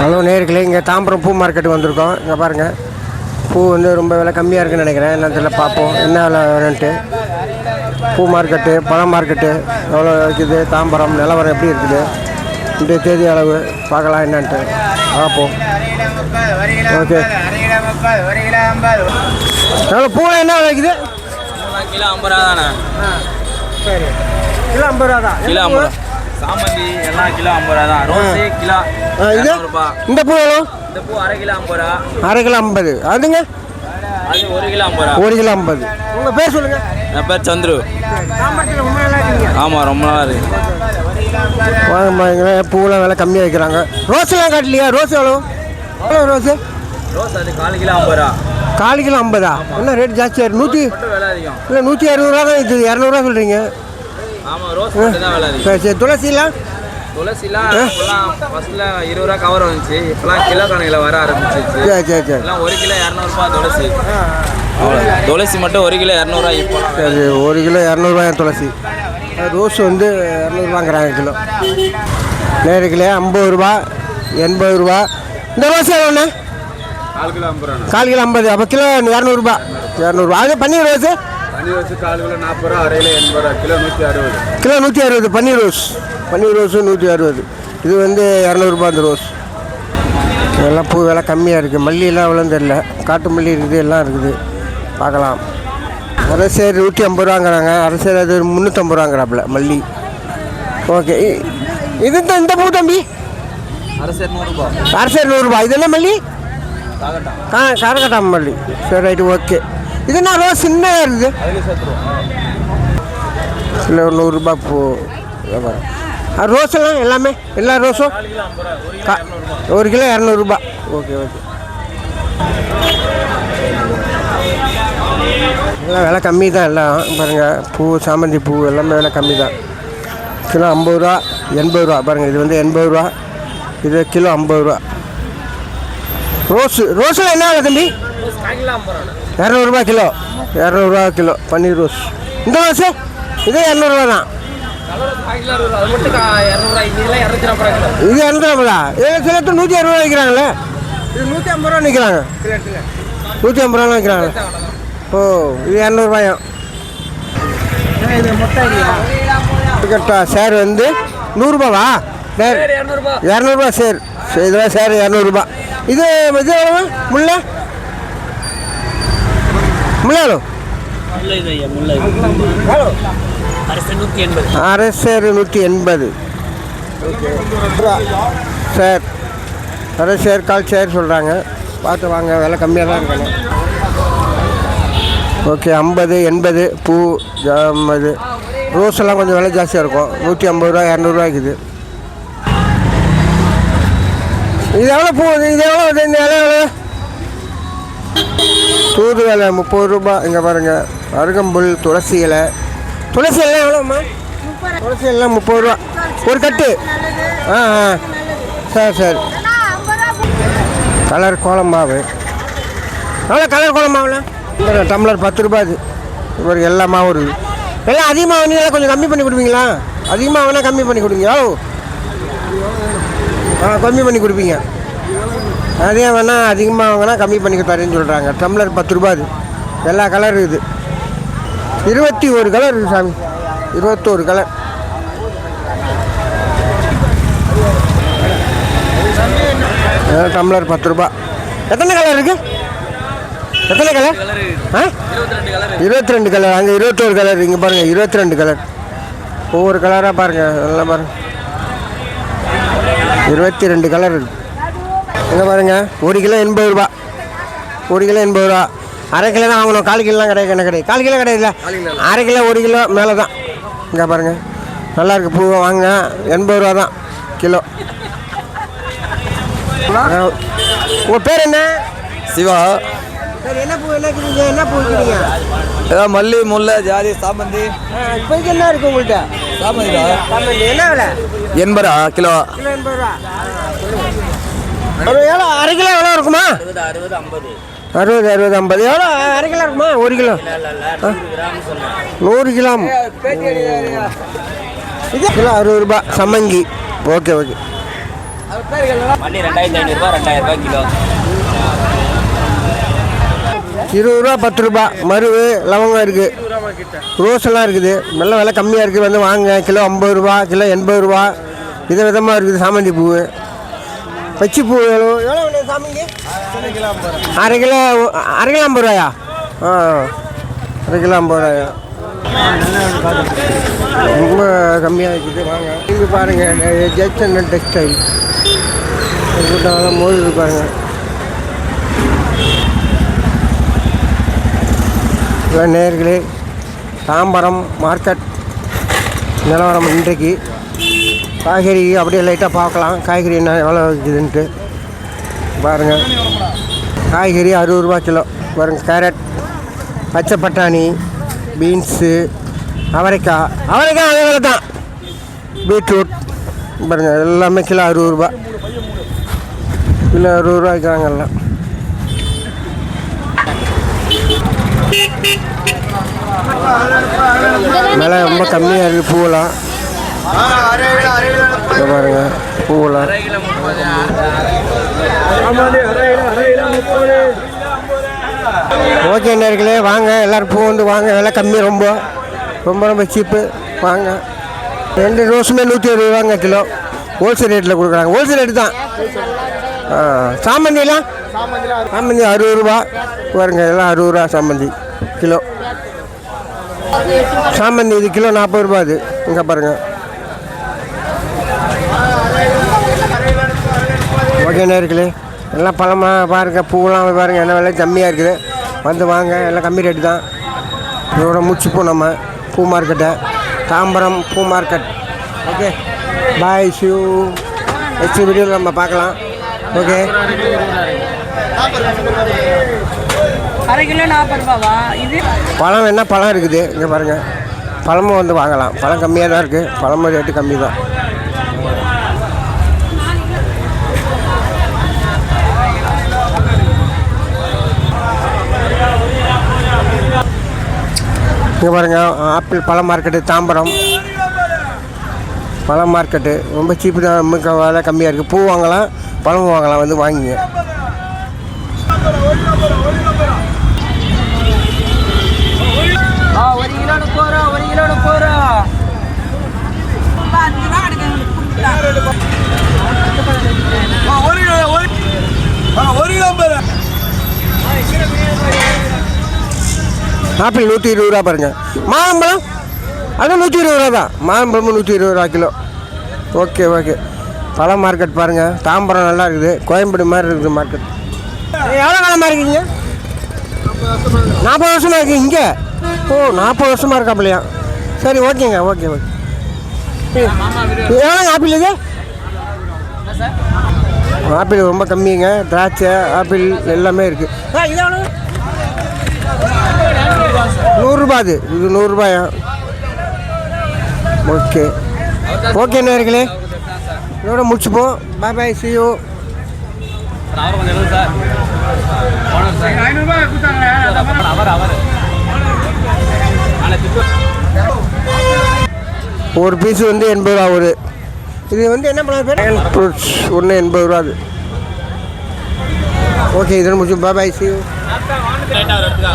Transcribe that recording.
Hello நேர்களே இங்கே தாம்பரம் பூ மார்க்கெட்டுக்கு வந்திருக்கோம். இங்கே பாருங்கள் பூ வந்து ரொம்ப விலை கம்மியாக இருக்குன்னு நினைக்கிறேன். என்ன தெரியல பார்ப்போம். என்ன விலை வரும்ன்ட்டு. பூ மார்க்கெட்டு பழம் மார்க்கெட்டு எவ்வளோ இருக்குது தாம்பரம் நிலவரம் எப்படி இருக்குது இந்த தேதி அளவு பார்க்கலாம் என்னன்ட்டு. பார்ப்போம். ஓகே. எவ்வளோ பூவில் என்ன விலை இருக்குது கிலோ ஐம்பது ரூபா தானே சரி. கிலோ ஐம்பது ரூபா தான் கிலோ ஐம்பது ரூபா. சாமந்தி எல்லாம் கிலோ ஐம்பது ரூபா தான். ரோஸு கிலோ இது? இந்த பூ எவ்வளோ? இந்த பூ அரை கிலோ ஐம்பது ரூபா. அரை கிலோ ஐம்பது. அதுங்க? அது ஒரு கிலோ ஐம்பது ரூபா. ஒரு கிலோ ஐம்பது. உங்கள் பேர் சொல்லுங்கள் என் பேர் சந்துரு. ஆமாம் ரொம்ப நல்லா இருக்கு. வாங்க பாருங்க பூவெல்லாம் விலை கம்மியாக வைக்கிறாங்க ரோஸ்லாம் காட்டலையா? ரோஸ் எவ்வளோ? எவ்வளோ ரோஸு? ரோஸ் அது கால் கிலோ ஐம்பது ரூபா. கால் கிலோ ஐம்பதா? என்ன ரேட் ஜாஸ்தியாக இருக்கு? நூற்றி இல்லை நூற்றி அறுபதுரூவா தான் இது இரநூறுவா சொல்கிறீங்க ஆமாம் ரோஸ் மட்டும் தான் விலை அதிகம் சரி சரி துளசிலாம் துளசிலாம் இப்போலாம் இருபது ரூபா கவர் வந்துச்சு. இப்போலாம் கிலோ கணக்கில் வர ஆரம்பிச்சிச்சு சரி சரி சரி. எல்லாம் ஒரு கிலோ இரநூறுபா துளசி. அவ்வளோ துளசி மட்டும் ஒரு கிலோ இரநூறுவா இப்போலாம் சரி ஒரு கிலோ இரநூறுவாயா துளசி. ரோஸ் வந்து இரநூறுவாங்கிறாங்க கிலோ. நேருக்கிலே ஐம்பது ரூபா எண்பது ரூபா. இந்த ரோஸ் எவ்வளோண்ணே கால் கிலோ ஐம்பது ரூபா கால் கிலோ ஐம்பது அப்போ கிலோ இரநூறுபா. இரநூறுபா. அது பன்னீர் ரோஸு. கால் கிலோ நாற்பது ரூபா அரை கிலோ எண்பது ரூபா. கிலோ நூற்றி அறுபது. கிலோ நூற்றி அறுபது பன்னீர் ரோஸ். பன்னீர் ரோஸு நூற்றி அறுபது. இது வந்து இரநூறுபா அந்த ரோஸ். இதெல்லாம் பூ விலை கம்மியாக இருக்குது மல்லியெல்லாம் எவ்வளோன்னு தெரில காட்டு மல்லி இருக்குது எல்லாம் இருக்குது. பார்க்கலாம். அரசேர் நூற்றி ஐம்பது ரூபாங்கிறாங்க. அரசேர் அது முந்நூற்றம்பது ரூபாங்கிறாப்புல மல்லி. ஓகே. இ- இது இந்த இந்த பூ தம்பி. அரசு நூறுரூபா அரசேர் நூறுரூபா இதெல்லாம் மல்லி? காகட்டா கா கரகட்டாம் மல்லி. சரி ரைட்டு ஓகே. இது என்ன ரோஸ் சின்னதாக இருக்குது கிலோ நூறுரூபா பூ. வியாபாரம் ரோஸ் எல்லாம் எல்லாமே எல்லா ரோஸும்? ஒரு கிலோ இரநூறுபா ஓகே ஓகே. எல்லாம் விலை கம்மி தான் எல்லாம். பாருங்கள் பூ சாமந்தி பூ எல்லாமே விலை கம்மி தான். கிலோ ஐம்பது ரூபா எண்பது ரூபா. பாருங்கள் இது வந்து எண்பது ரூபா. இது கிலோ ஐம்பது ரூபா. ரோஸு ரோஸில் என்ன தம்பி? இரநூறுபா கிலோ. இரநூறுபா கிலோ. பன்னீர் ரோஸ். இந்த ரோஸு? இது இரநூறுவா தான். இரநூறுவா இது இரநூறுவா இது சிலத்து நூற்றி அறுபது விற்கிறாங்களே இது நூற்றி ஐம்பது ரூபா நிற்கிறாங்க நூற்றி ஐம்பது ரூபா விற்கிறாங்க ஓ இது இரநூறுபாயும் கட்டா சேர் வந்து நூறுரூபாவா சேர். இரநூறுபா. சரி, இதெல்லாம் சேர் இரநூறுபா. இது இது எவ்வளவு? முல்லை முல்லை எவ்வளோ முல்லை இது ஐயா முல்லை அரசு நூற்றி எண்பது. அரசர் நூற்றி எண்பது. சார் அரசர் கால் சேர் சொல்கிறாங்க பார்த்து வாங்க விலை கம்மியாக தான் இருக்கணும். ஓகே ஐம்பது எண்பது பூ ஐம்பது ரோஸ் எல்லாம் கொஞ்சம் விலை ஜாஸ்தியாக இருக்கும். நூற்றி ஐம்பது ரூபா இரநூறுவா இருக்குது இது. எவ்வளோ பூ இது இது எவ்வளோ இது இந்த இலை எவ்வளோ தூது இலை முப்பது ரூபா. இங்கே பாருங்கள் அருகம்புல் துளசி இலை. துளசி எல்லாம் எவ்வளோம்மா? துளசி எல்லாம் முப்பது ரூபா. ஒரு கட்டு ஆ ஆ. சரி சரி. கலர் கோலம் மாவு. எவ்வளோ கலர் கோலம் மாவுல டம்ளர் பத்து ரூபா இது ஒரு எல்லா மாவும் இருக்குது. எல்லாம் அதிகமாக வாங்கினா கொஞ்சம் கம்மி பண்ணி கொடுப்பீங்களா? அதிகமாக வேணால் கம்மி பண்ணி கொடுப்பீங்க ஆ கம்மி பண்ணி கொடுப்பீங்க. அதே வேணால் அதிகமாக வாங்கினா கம்மி பண்ணி தரேன்னு சொல்கிறாங்க டம்ளர் பத்து ரூபா அது. எல்லா கலர் இருக்குது. இருபத்தி ஒரு கலர் இருக்குது சாமி. இருபத்தோரு கலர் டம்ளர் பத்து ரூபா எத்தனை கலர் இருக்குது எத்தனை கலர் ஆ? இருபத்தி ரெண்டு கலர் அங்கே இருபத்தோரு கலர் இங்கே பாருங்கள் இருபத்தி ரெண்டு கலர் ஒவ்வொரு கலராக பாருங்கள் நல்லா பாருங்கள் இருபத்தி ரெண்டு கலர் இருக்குது இங்கே பாருங்கள் ஒரு கிலோ எண்பது ரூபா. ஒரு கிலோ எண்பது ரூபா. அரை கிலோ தான் வாங்கணும். கால் கிலோலாம் கிடையாது என்ன கிடையாது. கால் கிலோ கிடையாது அரை கிலோ ஒரு கிலோ மேலே தான் இங்கே பாருங்கள் நல்லா இருக்கு பூவை வாங்க எண்பது ரூபா தான் கிலோ. உங்கள் பேர் என்ன? சிவா. என்ன பூ என்ன இருக்கிறீங்க என்ன பூ வைக்கிறீங்க? ஏதாவது மல்லி முல்லை ஜாதி சாமந்தி. இப்போதைக்கு என்ன இருக்குது உங்கள்கிட்ட சாமந்தி சாமந்தி. என்ன விலை? எண்பதா கிலோ. கிலோ எண்பது ரூபா. ஒரு எவ்வளோ? அரை கிலோ எவ்வளோ இருக்குமா? அறுபது அறுபது ஐம்பது. அறுபது அறுபது ஐம்பது. எவ்வளோ? அரை கிலோ இருக்குமா? ஒரு கிலோ? நூறு கிலோ இது? கிலோ அறுபது ரூபாய் சம்மங்கி. Okay okay. இருபது ரூபா பத்து ரூபா. மருவு லவங்கம் இருக்குது ரோஸ் எல்லாம் இருக்குது. நல்ல விலை கம்மியாக இருக்குது வந்து வாங்க. கிலோ ஐம்பது ரூபா கிலோ எண்பது ரூபா. வித விதமாக இருக்குது சாமந்தி பூ பச்சை பூ எவ்வளோ எவ்வளோ சாமிங்க அரை கிலோ அரை கிலோ ஐம்பது ரூபாயா? ஆ அரை கிலோ ஐம்பது ரூபாயா? ரொம்ப கம்மியாக இருக்குது வாங்க. இங்கே பாருங்கள் ஜெக்சன் டெக்ஸ்டைல் கூட்டம் மோதி இருப்பாங்க. நேர்களே தாம்பரம் மார்க்கெட் நிலவரம் இன்றைக்கு காய்கறி அப்படியே லைட்டாக பார்க்கலாம். காய்கறி என்ன எவ்வளோ இருக்குதுன்ட்டு. பாருங்கள் காய்கறி அறுபது ரூபா கிலோ. பாருங்கள் கேரட் பச்சை பட்டாணி பீன்ஸு அவரைக்காய். அவரைக்காய் அதே வேலை தான். பீட்ரூட். பாருங்கள் எல்லாமே கிலோ அறுபது ரூபா. கிலோ அறுபது ரூபா வைக்கிறாங்க எல்லாம். விலை ரொம்ப கம்மியாக இருக்குது பூவெல்லாம். இங்க பாருங்க பூவெல்லாம். ஓகே நேர்களே வாங்க. எல்லோரும் பூ வந்து வாங்க. விலை கம்மி ரொம்ப. ரொம்ப ரொம்ப சீப்பு வாங்க. ரெண்டு ரோஸுமே நூற்றி இருபது ரூபாங்க கிலோ. ஹோல்சேல் ரேட்டில் கொடுக்குறாங்க. ஹோல்சேல் ரேட்டு தான். சாமந்திலாம் சாமந்தி அறுபது ரூபா. பாருங்க எல்லாம் அறுபது ரூபா சாமந்தி கிலோ. சாமந்தி இது கிலோ நாற்பது ரூபா அது. இங்கே பாருங்கள் ஓகே நேர்களே. எல்லாம் பழமாக பாருங்கள் பூவெல்லாம் பாருங்கள் என்ன விலை? கம்மியாக இருக்குது. வந்து வாங்க எல்லாம் கம்மி ரேட்டு தான். இதோட முடிச்சுப்போம் நம்ம பூ மார்க்கெட்டை தாம்பரம் பூ மார்க்கெட் ஓகே. பாய் ஷூ நெக்ஸ்ட் வீடியோவில் நம்ம பார்க்கலாம். ஓகே. அரை கிலோ நாற்பது ரூபாவா? இது? பழம் என்ன பழம் இருக்குது? இங்கே பாருங்கள் பழமும் வந்து வாங்கலாம். பழம் கம்மியாக தான் இருக்குது பழமும் ரேட்டு கம்மி தான் இங்கே பாருங்கள் ஆப்பிள் பழ மார்க்கெட்டு தாம்பரம். பழ மார்க்கெட்டு ரொம்ப சீப்பு தான் ரொம்ப விலை கம்மியாக இருக்குது பூ வாங்கலாம் பழமும் வாங்கலாம் வந்து வாங்கிங்க. ஆ ஒரு கிலோ முப்பது ரூபா ஒரு கிலோ முப்பது ரூபா. ஆப்பிள் நூற்றி இருபது ரூபா பாருங்கள் மாம்பழம் அதுவும் நூற்றி இருபது ரூபா தான். மாம்பழமும் நூற்றி இருபது ரூபா கிலோ. Okay okay. பழ மார்க்கெட் பாருங்கள் தாம்பரம் நல்லா இருக்குது. கோயம்பேடு மாதிரி இருக்குது மார்க்கெட். எவ்வளோ காலமாக இருக்கீங்க? நாற்பது வருஷமாக இருக்கு இங்கே? ஓ நாற்பது வருஷமாக இருக்காப்பில்லையா சரி ஓகேங்க ஓகே ஓகே. எவ்வளோ ஆப்பிள் இது? ஆப்பிள் ரொம்ப கம்மிங்க. திராட்சை ஆப்பிள் எல்லாமே இருக்குது ஆ இது எவ்வளோ நூறுரூபா அது இது நூறுரூபாயா ஓகே. ஓகே நேர்களே இதோட முடிச்சுப்போம் பாய் பாய் சி யூ ஒரு பீஸ் வந்து எண்பது ரூபா ஒரு இது வந்து என்ன பண்ண ஃப்ரூட்ஸ் ஒன்று எண்பது ரூபா அது. ஓகே இதோட முடிச்சு பாய் பாய் சி లేట్ అవ్వదు